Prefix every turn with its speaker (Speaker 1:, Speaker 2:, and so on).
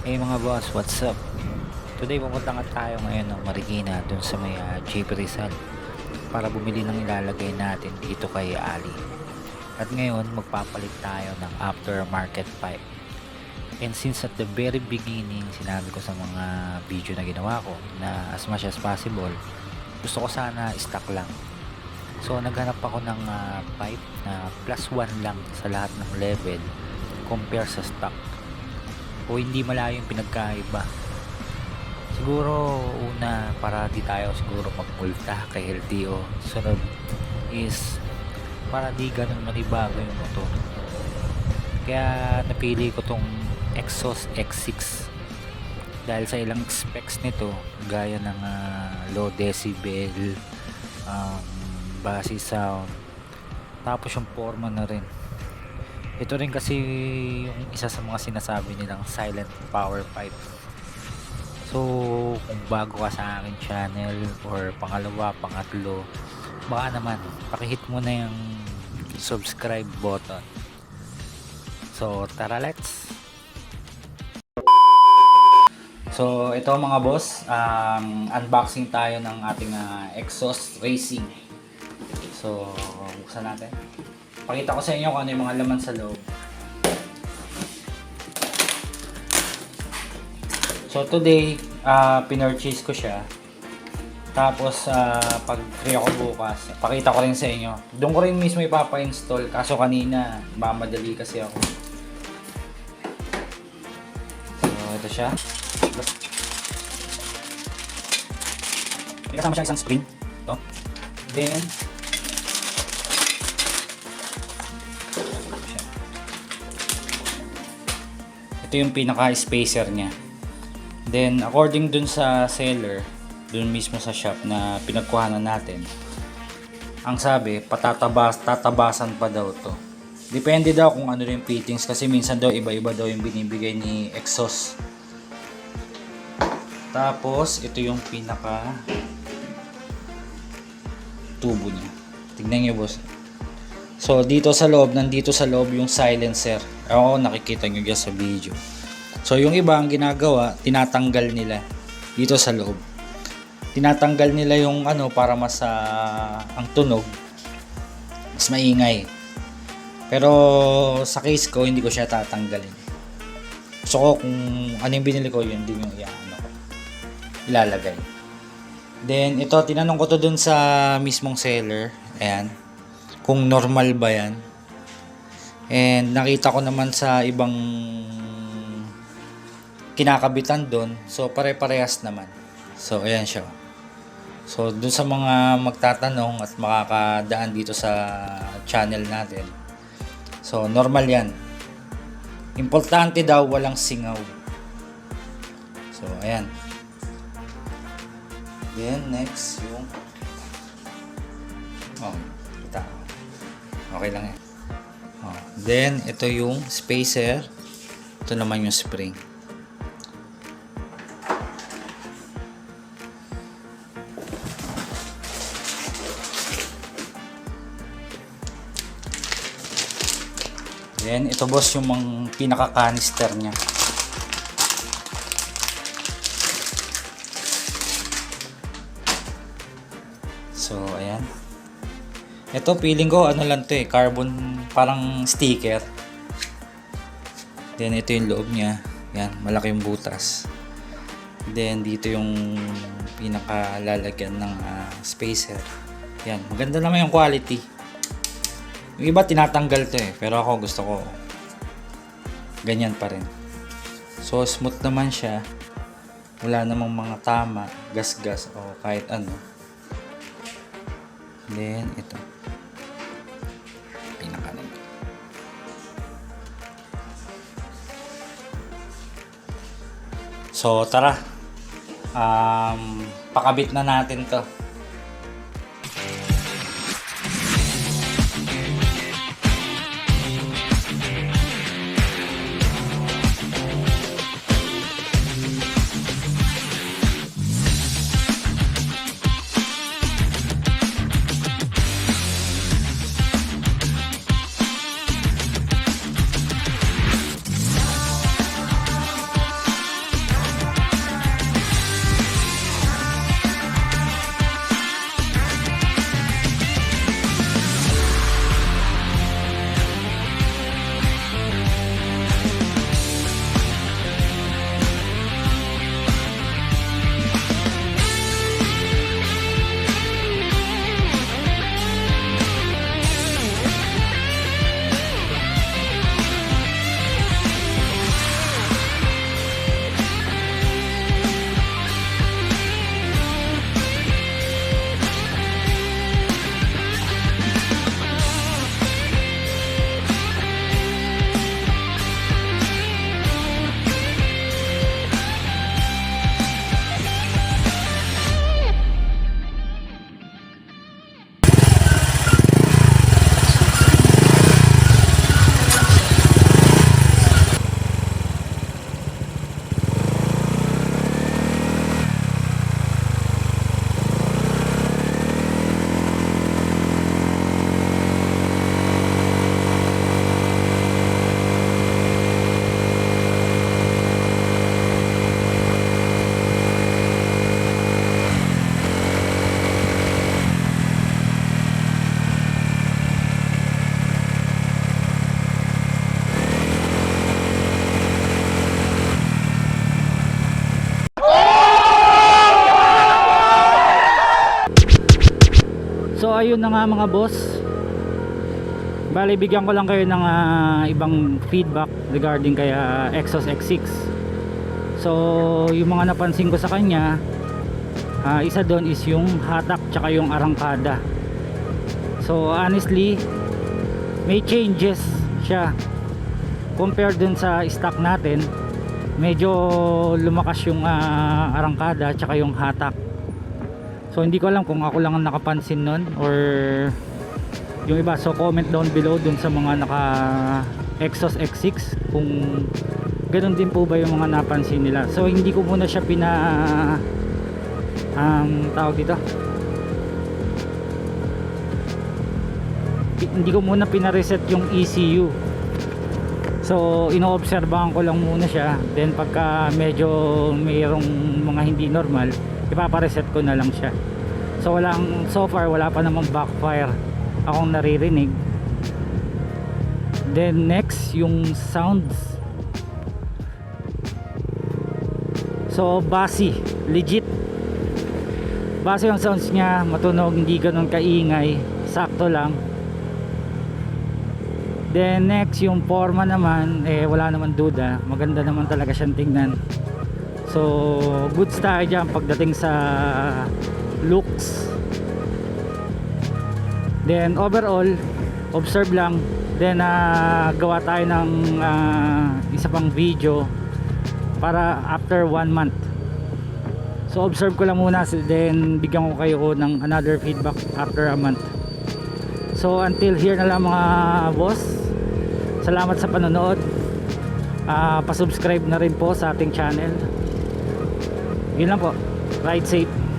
Speaker 1: Hey mga boss, what's up? Today pumunta nga tayo ngayon ng Marikina dun sa may uh, JP Rizal para bumili ng ilalagay natin dito kay Ali. At ngayon magpapalit tayo ng aftermarket pipe. And since at the very beginning sinabi ko sa mga video na ginawa ko na as much as possible gusto ko sana stock lang. So naghanap ako ng ah, pipe na plus 1 lang sa lahat ng level compare sa stock o hindi malayo yung pinagkaiba? Siguro una para di tayo siguro magmulta kay LTO sunod is para di ganun manibago yung motor. Kaya napili ko tong Exos X6 dahil sa ilang specs nito gaya ng ah, low decibel um, bassy sound tapos yung forma na rin ito rin kasi yung isa sa mga sinasabi nilang silent power pipe. So, kung bago ka sa akin channel or pangalawa, pangatlo, baka naman, pakihit mo na yung subscribe button. So, tara let's! So, ito mga boss, um, unboxing tayo ng ating ah, exhaust racing. So, buksan natin. Pakita ko sa inyo kung ano yung mga laman sa loob. So today, uh, pinurchase ko siya. Tapos uh, pag free ako bukas, pakita ko rin sa inyo. Doon ko rin mismo ipapa-install kaso kanina mamadali kasi ako. So ito siya. May kasama siya isang spring. Ito. Then, ito yung pinaka spacer niya. Then according dun sa seller dun mismo sa shop na pinagkuhanan natin ang sabi patatabas tatabasan pa daw to. Depende daw kung ano yung fittings kasi minsan daw iba-iba daw yung binibigay ni exhaust tapos ito yung pinaka tubo niya. Tignan niyo boss So, dito sa loob, nandito sa loob yung silencer. Ako, nakikita nyo dyan sa video. So, yung iba ang ginagawa, tinatanggal nila dito sa loob. Tinatanggal nila yung ano para mas ah, ang tunog mas maingay. Pero sa case ko, hindi ko siya tatanggalin. Gusto ko kung ano yung binili ko, yun din yung iaano. Ilalagay. Then, ito, tinanong ko to dun sa mismong seller. Ayan kung normal ba yan. And nakita ko naman sa ibang kinakabitan doon. So pare-parehas naman. So ayan siya. So dun sa mga magtatanong at makakadaan dito sa channel natin. So normal yan. Importante daw walang singaw. So ayan. Then next yung Oh. Okay lang yan. Oh. Then, ito yung spacer. Ito naman yung spring. Then, ito boss yung mga pinaka-canister niya. So, ayan. Ito, feeling ko, ano lang to eh, carbon, parang sticker. Then, ito yung loob niya. Yan, malaki yung butas. Then, dito yung pinakalalagyan ng ah, spacer. Yan, maganda naman yung quality. Yung iba, tinatanggal to eh. Pero ako, gusto ko, ganyan pa rin. So, smooth naman siya. Wala namang mga tama, gas-gas, o kahit ano. Then, ito. So, tara. Um, pakabit na natin to. Ayun na nga mga boss. Bali, bigyan ko lang kayo ng ah, ibang feedback regarding kay ah, Exos X6. So, yung mga napansin ko sa kanya, ah, isa doon is yung hatak tsaka yung arangkada. So, honestly, may changes siya compare dun sa stock natin medyo lumakas yung ah, arangkada tsaka yung hatak so hindi ko alam kung ako lang ang nakapansin nun or yung iba. So comment down below dun sa mga naka Exos X6 kung ganun din po ba yung mga napansin nila. So hindi ko muna siya pina ang tawag dito. Hindi ko muna pina-reset yung ECU So inoobserbahan ko lang muna siya. Then pagka medyo mayroong mga hindi normal Ipapareset ko na lang siya. So walang, so far wala pa namang backfire. Akong naririnig. Then next yung sounds. So basi, legit. Base yung sounds niya. Matunog hindi ganun kaingay. Sakto lang. Then next yung forma naman eh wala naman duda. Maganda naman talaga siyang tingnan. So goods tayo dyan pagdating sa looks. Then overall observe lang then ah, gawa tayo ng ah, isa pang video para after one month. So observe ko lang muna then bigyan ko kayo ng another feedback after a month. So until here na lang mga boss. Salamat sa panonood. Ah, pa-subscribe na rin po sa ating channel. Yun lang po. Ride safe.